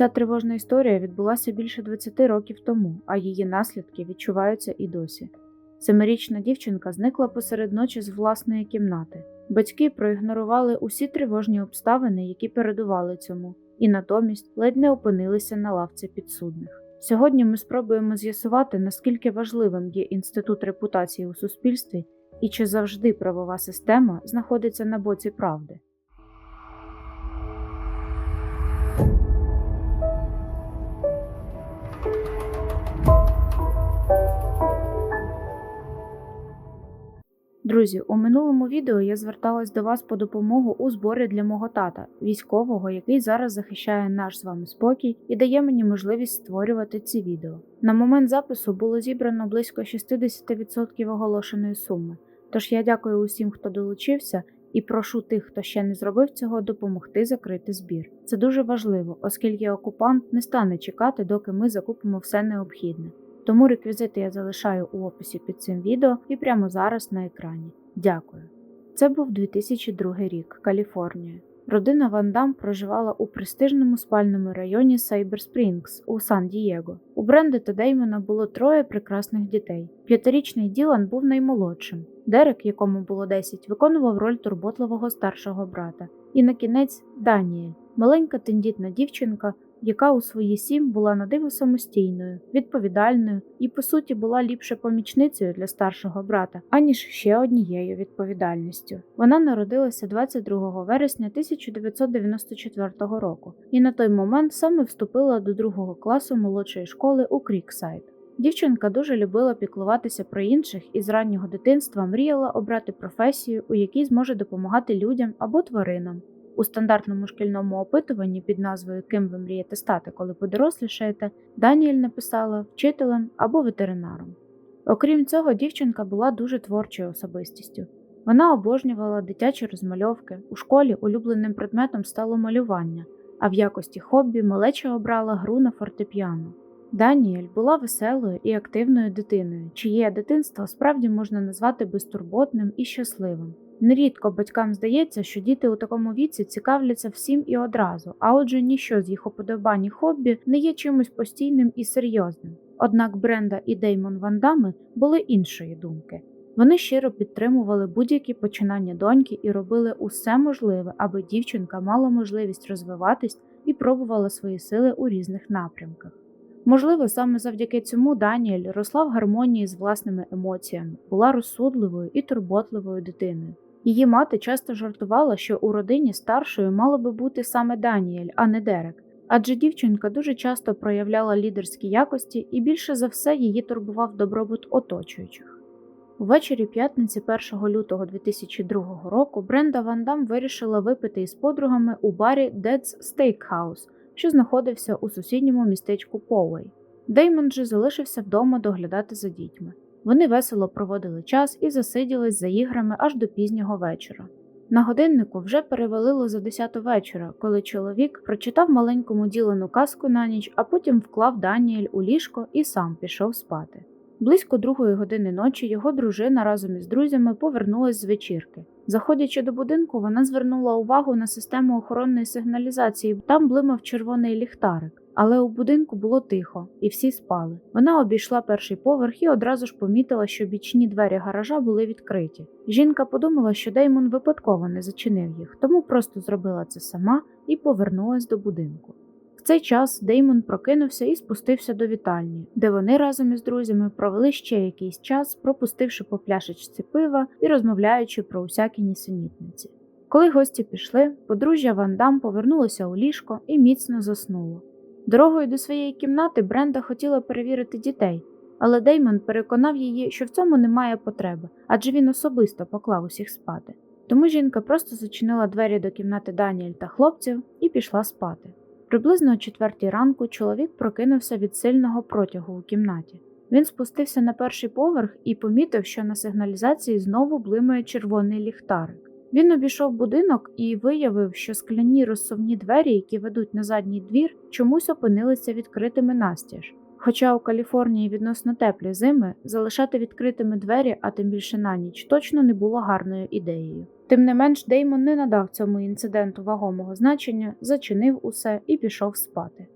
Ця тривожна історія відбулася більше 20 років тому, а її наслідки відчуваються і досі. Семирічна дівчинка зникла посеред ночі з власної кімнати. Батьки проігнорували усі тривожні обставини, які передували цьому, і натомість ледь не опинилися на лавці підсудних. Сьогодні ми спробуємо з'ясувати, наскільки важливим є інститут репутації у суспільстві і чи завжди правова система знаходиться на боці правди. Друзі, у минулому відео я зверталась до вас по допомогу у зборі для мого тата, військового, який зараз захищає наш з вами спокій і дає мені можливість створювати ці відео. На момент запису було зібрано близько 60% оголошеної суми. Тож я дякую усім, хто долучився, і прошу тих, хто ще не зробив цього, допомогти закрити збір. Це дуже важливо, оскільки окупант не стане чекати, доки ми закупимо все необхідне. Тому реквізити я залишаю у описі під цим відео і прямо зараз на екрані. Дякую. Це був 2002 рік, Каліфорнія. Родина Ван Дам проживала у престижному спальному районі Сайбер Спрінгс у Сан-Дієго. У Бренди та Деймона було троє прекрасних дітей. П'ятирічний Ділан був наймолодшим. Дерек, якому було 10, виконував роль турботливого старшого брата. І на кінець Даніель, маленька тендітна дівчинка, яка у свої сім була на диво самостійною, відповідальною і, по суті, була ліпше помічницею для старшого брата, аніж ще однією відповідальністю. Вона народилася 22 вересня 1994 року і на той момент саме вступила до другого класу молодшої школи у Кріксайд. Дівчинка дуже любила піклуватися про інших і з раннього дитинства мріяла обрати професію, у якій зможе допомагати людям або тваринам. У стандартному шкільному опитуванні під назвою Ким ви мрієте стати, коли подорослішаєте, Даніель написала вчителем або ветеринаром. Окрім цього, дівчинка була дуже творчою особистістю. Вона обожнювала дитячі розмальовки. У школі улюбленим предметом стало малювання, а в якості хобі малеча обрала гру на фортепіано. Даніель була веселою і активною дитиною, чиє дитинство справді можна назвати безтурботним і щасливим. Нерідко батькам здається, що діти у такому віці цікавляться всім і одразу, а отже, ніщо з їх уподобань і хобі не є чимось постійним і серйозним. Однак Бренда і Деймон Вандами були іншої думки. Вони щиро підтримували будь-які починання доньки і робили усе можливе, аби дівчинка мала можливість розвиватись і пробувала свої сили у різних напрямках. Можливо, саме завдяки цьому Даніель росла в гармонії з власними емоціями, була розсудливою і турботливою дитиною. Її мати часто жартувала, що у родині старшою мало би бути саме Даніель, а не Дерек, адже дівчинка дуже часто проявляла лідерські якості і більше за все її турбував добробут оточуючих. Увечері п'ятниці 1 лютого 2002 року Бренда Ван Дам вирішила випити із подругами у барі Dead's Steakhouse, що знаходився у сусідньому містечку Повей. Деймон же залишився вдома доглядати за дітьми. Вони весело проводили час і засиділись за іграми аж до пізнього вечора. На годиннику вже перевалило за 10 вечора, коли чоловік прочитав маленькому ділену казку на ніч, а потім вклав Даніель у ліжко і сам пішов спати. Близько другої години ночі його дружина разом із друзями повернулась з вечірки. Заходячи до будинку, вона звернула увагу на систему охоронної сигналізації, там блимав червоний ліхтарик. Але у будинку було тихо, і всі спали. Вона обійшла перший поверх і одразу ж помітила, що бічні двері гаража були відкриті. Жінка подумала, що Деймон випадково не зачинив їх, тому просто зробила це сама і повернулась до будинку. В цей час Деймон прокинувся і спустився до вітальні, де вони разом із друзями провели ще якийсь час, пропустивши по пляшечці пива і розмовляючи про усякі нісенітниці. Коли гості пішли, подружжя Ван Дам повернулося у ліжко і міцно заснуло. Дорогою до своєї кімнати Бренда хотіла перевірити дітей, але Деймон переконав її, що в цьому немає потреби, адже він особисто поклав усіх спати. Тому жінка просто зачинила двері до кімнати Даніель та хлопців і пішла спати. Приблизно о четвертій ранку чоловік прокинувся від сильного протягу у кімнаті. Він спустився на перший поверх і помітив, що на сигналізації знову блимає червоний ліхтарик. Він обійшов будинок і виявив, що скляні розсувні двері, які ведуть на задній двір, чомусь опинилися відкритими настіж. Хоча у Каліфорнії відносно теплі зими залишати відкритими двері, а тим більше на ніч, точно не було гарною ідеєю. Тим не менш, Деймон не надав цьому інциденту вагомого значення, зачинив усе і пішов спати.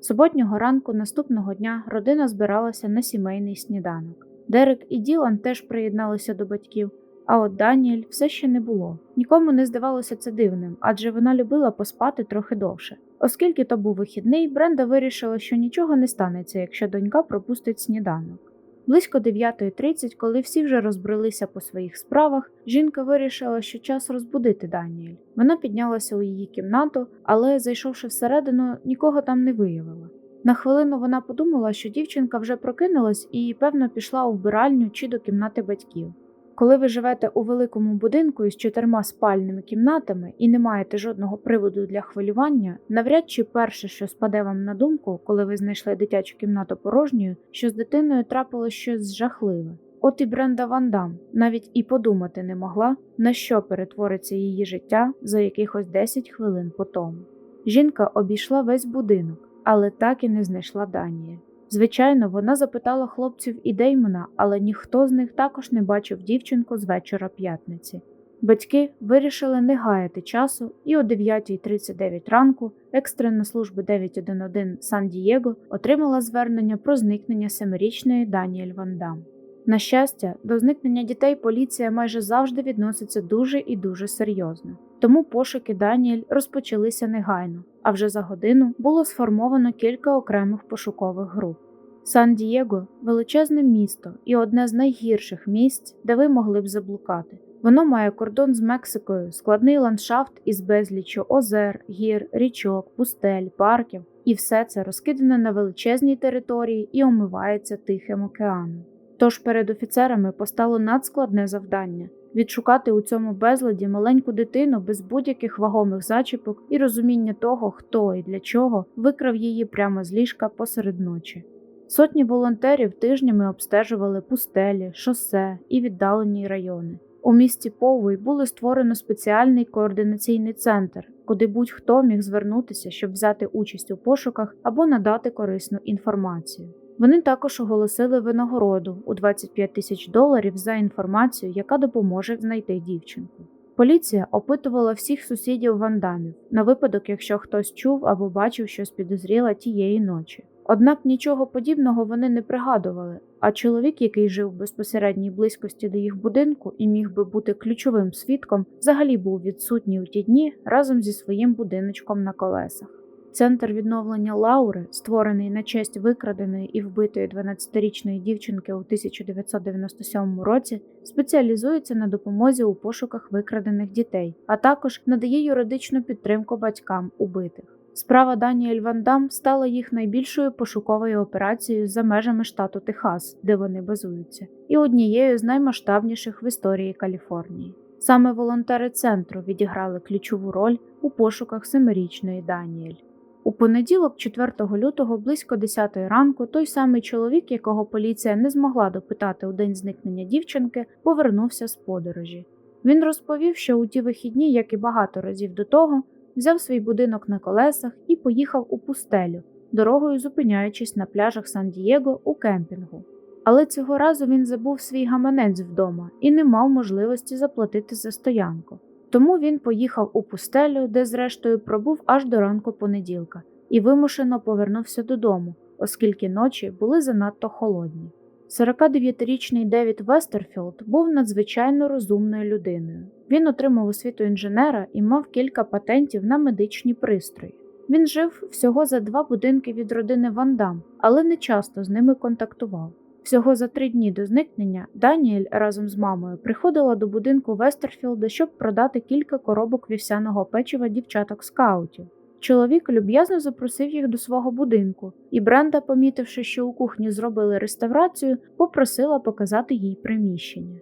Суботнього ранку наступного дня родина збиралася на сімейний сніданок. Дерек і Ділан теж приєдналися до батьків, а от Даніель все ще не було. Нікому не здавалося це дивним, адже вона любила поспати трохи довше. Оскільки то був вихідний, Бренда вирішила, що нічого не станеться, якщо донька пропустить сніданок. Близько 9.30, коли всі вже розбрелися по своїх справах, жінка вирішила, що час розбудити Даніель. Вона піднялася у її кімнату, але, зайшовши всередину, нікого там не виявила. На хвилину вона подумала, що дівчинка вже прокинулась і, певно, пішла у вбиральню чи до кімнати батьків. Коли ви живете у великому будинку із чотирма спальними кімнатами і не маєте жодного приводу для хвилювання, навряд чи перше, що спаде вам на думку, коли ви знайшли дитячу кімнату порожньою, що з дитиною трапилось щось жахливе. От і Бренда Ван Дам навіть і подумати не могла, на що перетвориться її життя за якихось 10 хвилин по тому. Жінка обійшла весь будинок, але так і не знайшла Данії. Звичайно, вона запитала хлопців і Деймона, але ніхто з них також не бачив дівчинку з вечора п'ятниці. Батьки вирішили не гаяти часу, і о 9.39 ранку екстрена служба 911 Сан-Дієго отримала звернення про зникнення семирічної Даніель Ван Дам. На щастя, до зникнення дітей поліція майже завжди відноситься дуже і дуже серйозно. Тому пошуки Даніель розпочалися негайно, а вже за годину було сформовано кілька окремих пошукових груп. Сан-Дієго величезне місто і одне з найгірших місць, де ви могли б заблукати. Воно має кордон з Мексикою, складний ландшафт із безліччю озер, гір, річок, пустель, парків, і все це розкидане на величезній території і омивається Тихим океаном. Тож перед офіцерами постало надскладне завдання відшукати у цьому безладі маленьку дитину без будь-яких вагомих зачіпок і розуміння того, хто і для чого викрав її прямо з ліжка посеред ночі. Сотні волонтерів тижнями обстежували пустелі, шосе і віддалені райони. У місті Повий було створено спеціальний координаційний центр, куди будь-хто міг звернутися, щоб взяти участь у пошуках або надати корисну інформацію. Вони також оголосили винагороду у 25 тисяч доларів за інформацію, яка допоможе знайти дівчинку. Поліція опитувала всіх сусідів вандамів на випадок, якщо хтось чув або бачив щось підозріле тієї ночі. Однак нічого подібного вони не пригадували, а чоловік, який жив в безпосередній близькості до їх будинку і міг би бути ключовим свідком, взагалі був відсутній у ті дні разом зі своїм будиночком на колесах. Центр відновлення Лаури, створений на честь викраденої і вбитої 12-річної дівчинки у 1997 році, спеціалізується на допомозі у пошуках викрадених дітей, а також надає юридичну підтримку батькам убитих. Справа Даніель Ван Дам стала їх найбільшою пошуковою операцією за межами штату Техас, де вони базуються, і однією з наймасштабніших в історії Каліфорнії. Саме волонтери центру відіграли ключову роль у пошуках семирічної Даніель. У понеділок, 4 лютого, близько 10 ранку, той самий чоловік, якого поліція не змогла допитати у день зникнення дівчинки, повернувся з подорожі. Він розповів, що у ті вихідні, як і багато разів до того, взяв свій будинок на колесах і поїхав у пустелю, дорогою зупиняючись на пляжах Сан-Дієго у кемпінгу. Але цього разу він забув свій гаманець вдома і не мав можливості заплатити за стоянку. Тому він поїхав у пустелю, де, зрештою, пробув аж до ранку понеділка, і вимушено повернувся додому, оскільки ночі були занадто холодні. 49-річний Девід Вестерфілд був надзвичайно розумною людиною. Він отримав освіту інженера і мав кілька патентів на медичні пристрої. Він жив всього за два будинки від родини Вандам, але не часто з ними контактував. Всього за три дні до зникнення Даніель разом з мамою приходила до будинку Вестерфілда, щоб продати кілька коробок вівсяного печива дівчаток скаутів. Чоловік люб'язно запросив їх до свого будинку, і Бренда, помітивши, що у кухні зробили реставрацію, попросила показати їй приміщення.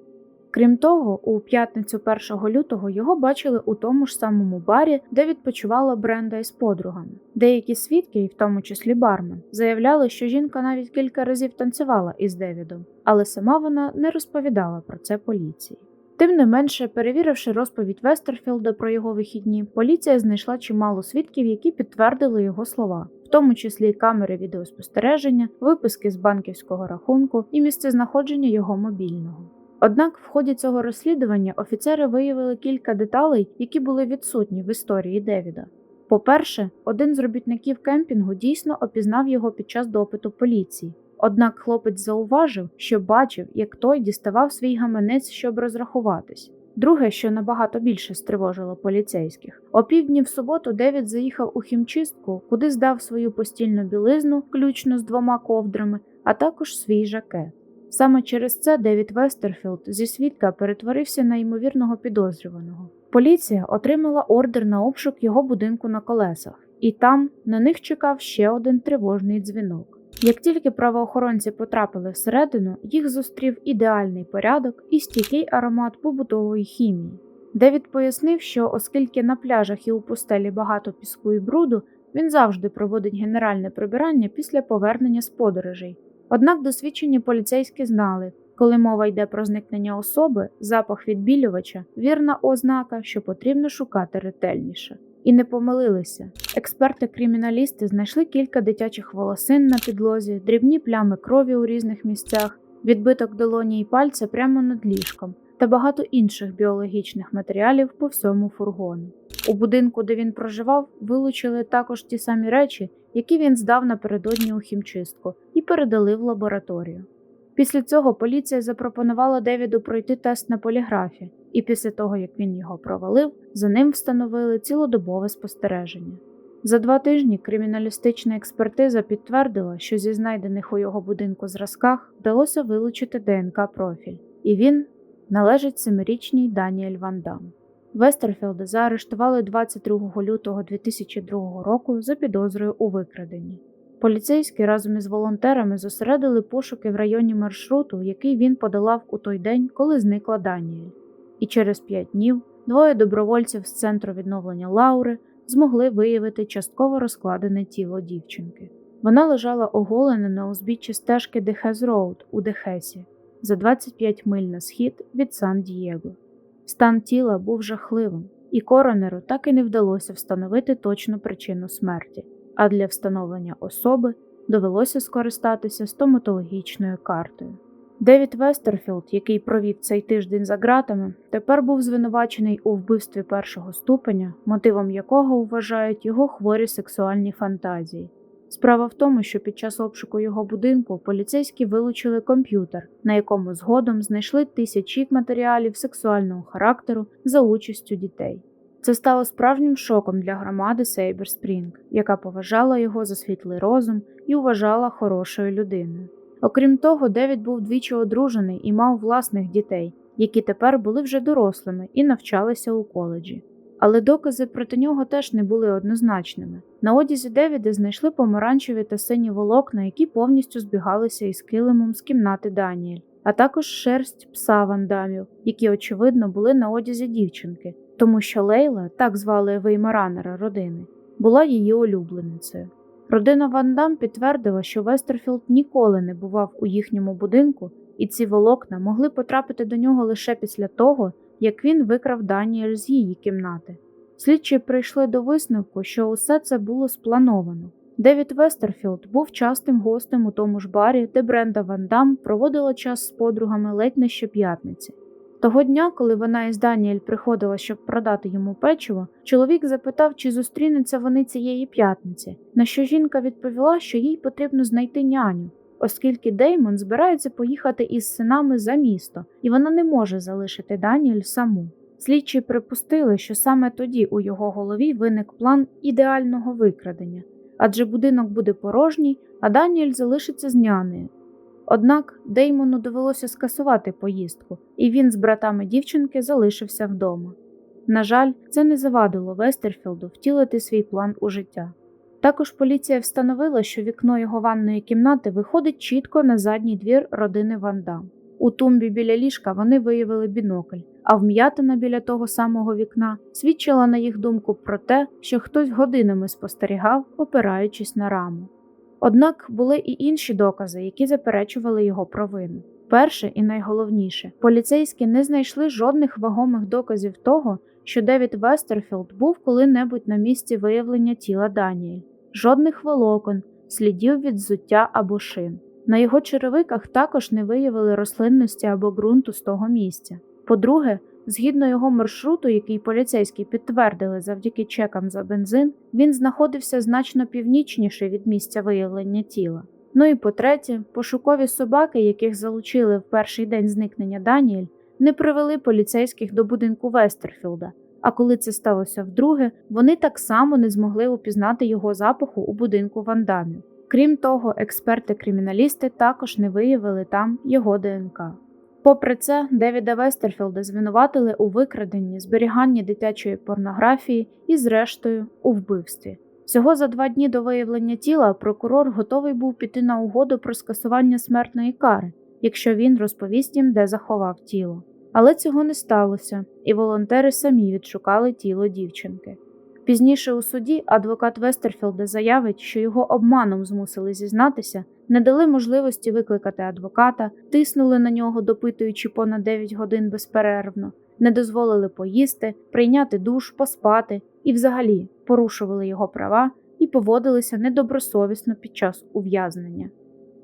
Крім того, у п'ятницю 1 лютого його бачили у тому ж самому барі, де відпочивала Бренда із подругами. Деякі свідки, і в тому числі бармен, заявляли, що жінка навіть кілька разів танцювала із Девідом, але сама вона не розповідала про це поліції. Тим не менше, перевіривши розповідь Вестерфілда про його вихідні, поліція знайшла чимало свідків, які підтвердили його слова, в тому числі камери відеоспостереження, виписки з банківського рахунку і місцезнаходження його мобільного. Однак в ході цього розслідування офіцери виявили кілька деталей, які були відсутні в історії Девіда. По-перше, один з робітників кемпінгу дійсно опізнав його під час допиту поліції. Однак хлопець зауважив, що бачив, як той діставав свій гаманець, щоб розрахуватись. Друге, що набагато більше стривожило поліцейських, опівдні в суботу Девід заїхав у хімчистку, куди здав свою постільну білизну, включно з двома ковдрами, а також свій жакет. Саме через це Девід Вестерфілд зі свідка перетворився на ймовірного підозрюваного. Поліція отримала ордер на обшук його будинку на колесах, і там на них чекав ще один тривожний дзвінок. Як тільки правоохоронці потрапили всередину, їх зустрів ідеальний порядок і стійкий аромат побутової хімії. Девід пояснив, що оскільки на пляжах і у пустелі багато піску і бруду, він завжди проводить генеральне прибирання після повернення з подорожей. Однак досвідчені поліцейські знали, коли мова йде про зникнення особи, запах відбілювача вірна ознака, що потрібно шукати ретельніше. І не помилилися. Експерти-криміналісти знайшли кілька дитячих волосин на підлозі, дрібні плями крові у різних місцях, відбиток долоні і пальця прямо над ліжком та багато інших біологічних матеріалів по всьому фургону. У будинку, де він проживав, вилучили також ті самі речі, які він здав напередодні у хімчистку, і передали в лабораторію. Після цього поліція запропонувала Девіду пройти тест на поліграфі, і після того, як він його провалив, за ним встановили цілодобове спостереження. За два тижні криміналістична експертиза підтвердила, що зі знайдених у його будинку зразках вдалося вилучити ДНК профіль, і він належить семирічній Даніель Ван Дам. Вестерфілда заарештували 22 лютого 2002 року за підозрою у викраденні. Поліцейські разом із волонтерами зосередили пошуки в районі маршруту, який він подолав у той день, коли зникла Даніель. І через п'ять днів двоє добровольців з центру відновлення Лаури змогли виявити частково розкладене тіло дівчинки. Вона лежала оголена на узбіччі стежки Дехез Роуд у Дехесі за 25 миль на схід від Сан-Дієго. Стан тіла був жахливим, і коронеру так і не вдалося встановити точну причину смерті, а для встановлення особи довелося скористатися стоматологічною картою. Девід Вестерфілд, який провів цей тиждень за ґратами, тепер був звинувачений у вбивстві першого ступеня, мотивом якого вважають його хворі сексуальні фантазії. Справа в тому, що під час обшуку його будинку поліцейські вилучили комп'ютер, на якому згодом знайшли тисячі матеріалів сексуального характеру за участю дітей. Це стало справжнім шоком для громади Сейбер Спрінг, яка поважала його за світлий розум і вважала хорошою людиною. Окрім того, Девід був двічі одружений і мав власних дітей, які тепер були вже дорослими і навчалися у коледжі. Але докази проти нього теж не були однозначними. На одязі Девіда знайшли помаранчеві та сині волокна, які повністю збігалися із килимом з кімнати Даніель, а також шерсть пса вандамів, які, очевидно, були на одязі дівчинки, тому що Лейла, так звали Веймаранера родини, була її улюбленицею. Родина Ван Дам підтвердила, що Вестерфілд ніколи не бував у їхньому будинку, і ці волокна могли потрапити до нього лише після того, як він викрав Даніель з її кімнати. Слідчі прийшли до висновку, що усе це було сплановано. Девід Вестерфілд був частим гостем у тому ж барі, де Бренда Ван Дам проводила час з подругами ледь не щоп'ятниці. Того дня, коли вона із Даніель приходила, щоб продати йому печиво, чоловік запитав, чи зустрінуться вони цієї п'ятниці, на що жінка відповіла, що їй потрібно знайти няню, оскільки Деймон збирається поїхати із синами за місто, і вона не може залишити Даніель саму. Слідчі припустили, що саме тоді у його голові виник план ідеального викрадення, адже будинок буде порожній, а Даніель залишиться з нянею. Однак Деймону довелося скасувати поїздку, і він з братами дівчинки залишився вдома. На жаль, це не завадило Вестерфілду втілити свій план у життя. Також поліція встановила, що вікно його ванної кімнати виходить чітко на задній двір родини Вандам. У тумбі біля ліжка вони виявили бінокль, а вм'ятина біля того самого вікна свідчила, на їх думку, про те, що хтось годинами спостерігав, опираючись на раму. Однак були і інші докази, які заперечували його провину. Перше і найголовніше, поліцейські не знайшли жодних вагомих доказів того, що Девід Вестерфілд був коли-небудь на місці виявлення тіла Даніель, жодних волокон, слідів від взуття або шин. На його черевиках також не виявили рослинності або ґрунту з того місця. По-друге, Згідно його маршруту, який поліцейські підтвердили завдяки чекам за бензин, він знаходився значно північніше від місця виявлення тіла. Ну і по-третє, пошукові собаки, яких залучили в перший день зникнення Даніель, не привели поліцейських до будинку Вестерфілда. А коли це сталося вдруге, вони так само не змогли упізнати його запаху у будинку Вандамів. Крім того, експерти-криміналісти також не виявили там його ДНК. Попри це, Девіда Вестерфілда звинуватили у викраденні, зберіганні дитячої порнографії і, зрештою, у вбивстві. Всього за два дні до виявлення тіла прокурор готовий був піти на угоду про скасування смертної кари, якщо він розповість їм, де заховав тіло. Але цього не сталося, і волонтери самі відшукали тіло дівчинки. Пізніше у суді адвокат Вестерфілда заявить, що його обманом змусили зізнатися, не дали можливості викликати адвоката, тиснули на нього, допитуючи понад 9 годин безперервно, не дозволили поїсти, прийняти душ, поспати і, взагалі, порушували його права і поводилися недобросовісно під час ув'язнення.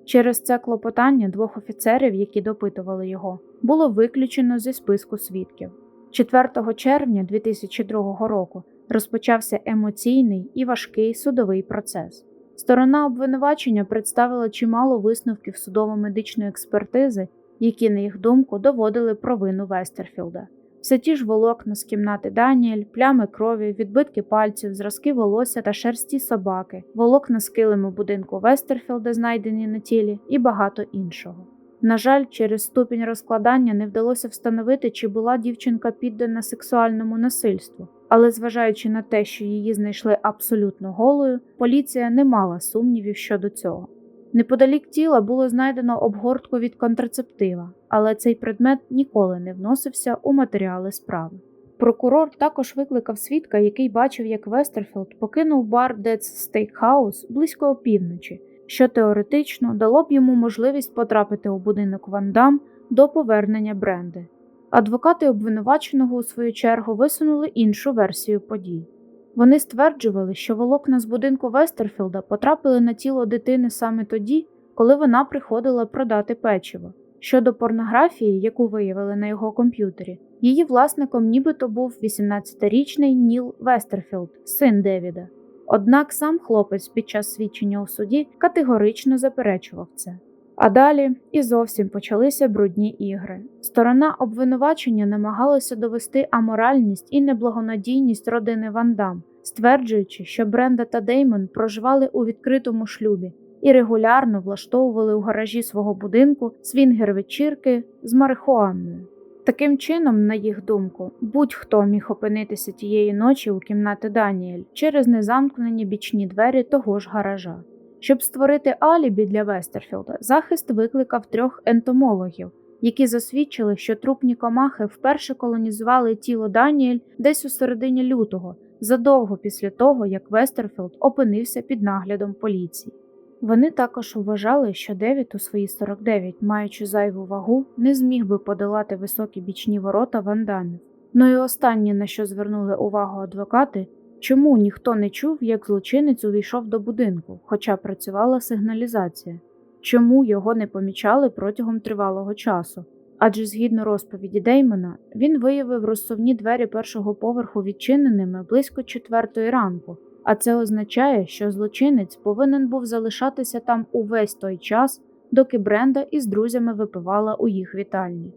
Через це клопотання двох офіцерів, які допитували його, було виключено зі списку свідків. 4 червня 2002 року розпочався емоційний і важкий судовий процес. Сторона обвинувачення представила чимало висновків судово-медичної експертизи, які, на їх думку, доводили провину Вестерфілда. Все ті ж волокна з кімнати Даніель, плями крові, відбитки пальців, зразки волосся та шерсті собаки, волокна з килиму будинку Вестерфілда, знайдені на тілі, і багато іншого. На жаль, через ступінь розкладання не вдалося встановити, чи була дівчинка піддана сексуальному насильству, але зважаючи на те, що її знайшли абсолютно голою, поліція не мала сумнівів щодо цього. Неподалік тіла було знайдено обгортку від контрацептива, але цей предмет ніколи не вносився у матеріали справи. Прокурор також викликав свідка, який бачив, як Вестерфілд покинув бар Dead's Steakhouse близько опівночі, що теоретично дало б йому можливість потрапити у будинок Вандам до повернення бренди. Адвокати обвинуваченого у свою чергу висунули іншу версію подій. Вони стверджували, що волокна з будинку Вестерфілда потрапили на тіло дитини саме тоді, коли вона приходила продати печиво. Щодо порнографії, яку виявили на його комп'ютері, її власником нібито був 18-річний Ніл Вестерфілд, син Девіда. Однак сам хлопець під час свідчення у суді категорично заперечував це. А далі і зовсім почалися брудні ігри. Сторона обвинувачення намагалася довести аморальність і неблагонадійність родини Вандам, стверджуючи, що Бренда та Деймон проживали у відкритому шлюбі і регулярно влаштовували у гаражі свого будинку свінгер-вечірки з марихуаною. Таким чином, на їх думку, будь-хто міг опинитися тієї ночі у кімнати Даніель через незамкнені бічні двері того ж гаража. Щоб створити алібі для Вестерфілда, захист викликав трьох ентомологів, які засвідчили, що трупні комахи вперше колонізували тіло Даніель десь у середині лютого, задовго після того, як Вестерфілд опинився під наглядом поліції. Вони також вважали, що Девід у свої 49, маючи зайву вагу, не зміг би подолати високі бічні ворота вандамів. Ну і останнє, на що звернули увагу адвокати, чому ніхто не чув, як злочинець увійшов до будинку, хоча працювала сигналізація, чому його не помічали протягом тривалого часу. Адже згідно розповіді Деймона, він виявив розсувні двері першого поверху відчиненими близько четвертої ранку, а це означає, що злочинець повинен був залишатися там увесь той час, доки Бренда із друзями випивала у їх вітальні.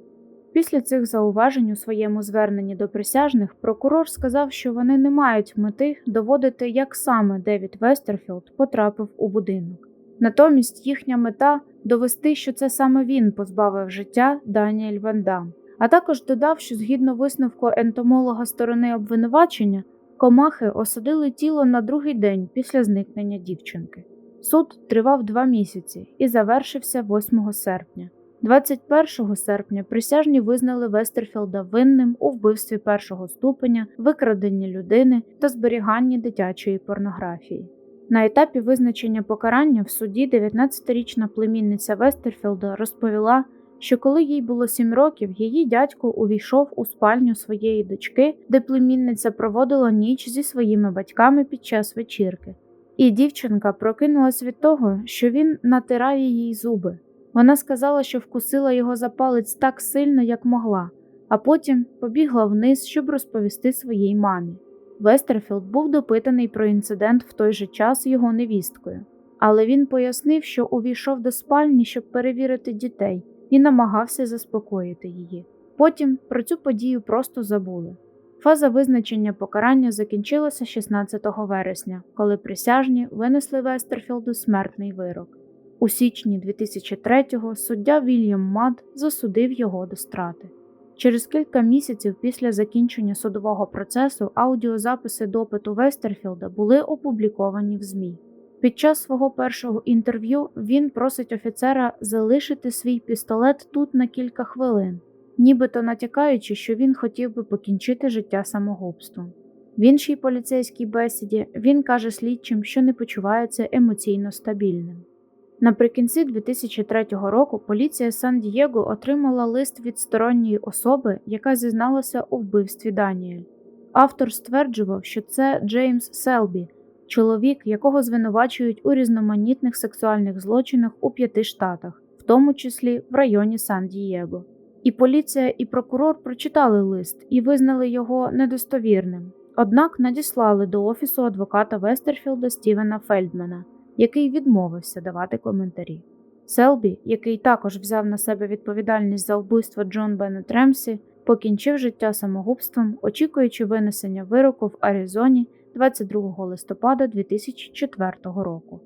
Після цих зауважень у своєму зверненні до присяжних прокурор сказав, що вони не мають мети доводити, як саме Девід Вестерфілд потрапив у будинок. Натомість їхня мета довести, що це саме він позбавив життя Даніель Вандам, а також додав, що згідно висновку ентомолога сторони обвинувачення, комахи осадили тіло на другий день після зникнення дівчинки. Суд тривав два місяці і завершився 8 серпня. 21 серпня присяжні визнали Вестерфілда винним у вбивстві першого ступеня, викраденні людини та зберіганні дитячої порнографії. На етапі визначення покарання в суді 19-річна племінниця Вестерфілда розповіла, що коли їй було 7 років, її дядько увійшов у спальню своєї дочки, де племінниця проводила ніч зі своїми батьками під час вечірки. І дівчинка прокинулась від того, що він натирає їй зуби. Вона сказала, що вкусила його за палець так сильно, як могла, а потім побігла вниз, щоб розповісти своїй мамі. Вестерфілд був допитаний про інцидент в той же час його невісткою, але він пояснив, що увійшов до спальні, щоб перевірити дітей, і намагався заспокоїти її. Потім про цю подію просто забули. Фаза визначення покарання закінчилася 16 вересня, коли присяжні винесли Вестерфілду смертний вирок. У січні 2003-го суддя Вільям Мад засудив його до страти. Через кілька місяців після закінчення судового процесу аудіозаписи допиту Вестерфілда були опубліковані в ЗМІ. Під час свого першого інтерв'ю він просить офіцера залишити свій пістолет тут на кілька хвилин, нібито натякаючи, що він хотів би покінчити життя самогубством. В іншій поліцейській бесіді він каже слідчим, що не почувається емоційно стабільним. Наприкінці 2003 року поліція Сан-Дієго отримала лист від сторонньої особи, яка зізналася у вбивстві Даніель. Автор стверджував, що це Джеймс Селбі, чоловік, якого звинувачують у різноманітних сексуальних злочинах у п'яти штатах, в тому числі в районі Сан-Дієго. І поліція, і прокурор прочитали лист і визнали його недостовірним. Однак надіслали до офісу адвоката Вестерфілда Стівена Фельдмана, який відмовився давати коментарі. Селбі, який також взяв на себе відповідальність за вбивство Джон Беннет Ремсі, покінчив життя самогубством, очікуючи винесення вироку в Аризоні 22 листопада 2004 року.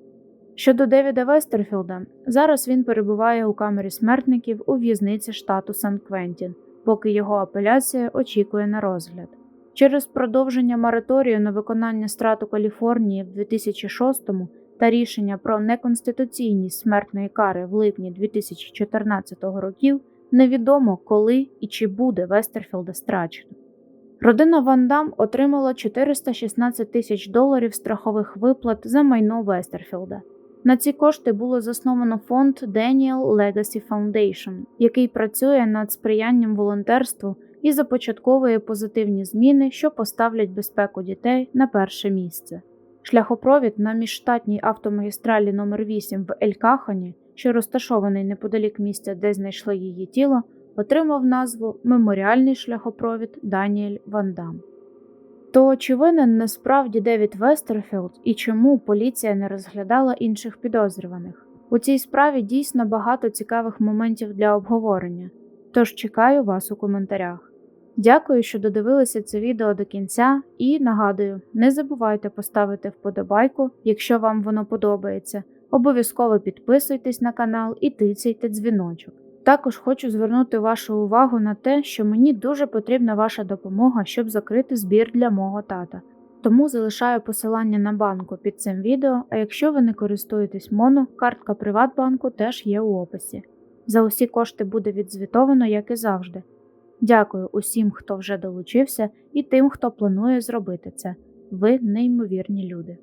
Щодо Девіда Вестерфілда, зараз він перебуває у камері смертників у в'язниці штату Сан Квентін, поки його апеляція очікує на розгляд. Через продовження мораторію на виконання страту Каліфорнії в 2006-му та рішення про неконституційність смертної кари в липні 2014 років невідомо, коли і чи буде Вестерфілда страчено. Родина Ван Дам отримала 416 тисяч доларів страхових виплат за майно Вестерфілда. На ці кошти було засновано фонд Daniel Legacy Foundation, який працює над сприянням волонтерству і започатковує позитивні зміни, що поставлять безпеку дітей на перше місце. Шляхопровід на міжштатній автомагістралі номер 8 в Ель-Кахані, що розташований неподалік місця, де знайшли її тіло, отримав назву Меморіальний шляхопровід Даніель Ван Дам. То чи винен насправді Девід Вестерфілд і чому поліція не розглядала інших підозрюваних? У цій справі дійсно багато цікавих моментів для обговорення, тож чекаю вас у коментарях. Дякую, що додивилися це відео до кінця, і нагадую, не забувайте поставити вподобайку, якщо вам воно подобається. Обов'язково підписуйтесь на канал і тицяйте дзвіночок. Також хочу звернути вашу увагу на те, що мені дуже потрібна ваша допомога, щоб закрити збір для мого тата. Тому залишаю посилання на банку під цим відео, а якщо ви не користуєтесь моно, картка Приватбанку теж є у описі. За усі кошти буде відзвітовано, як і завжди. Дякую усім, хто вже долучився, і тим, хто планує зробити це. Ви неймовірні люди.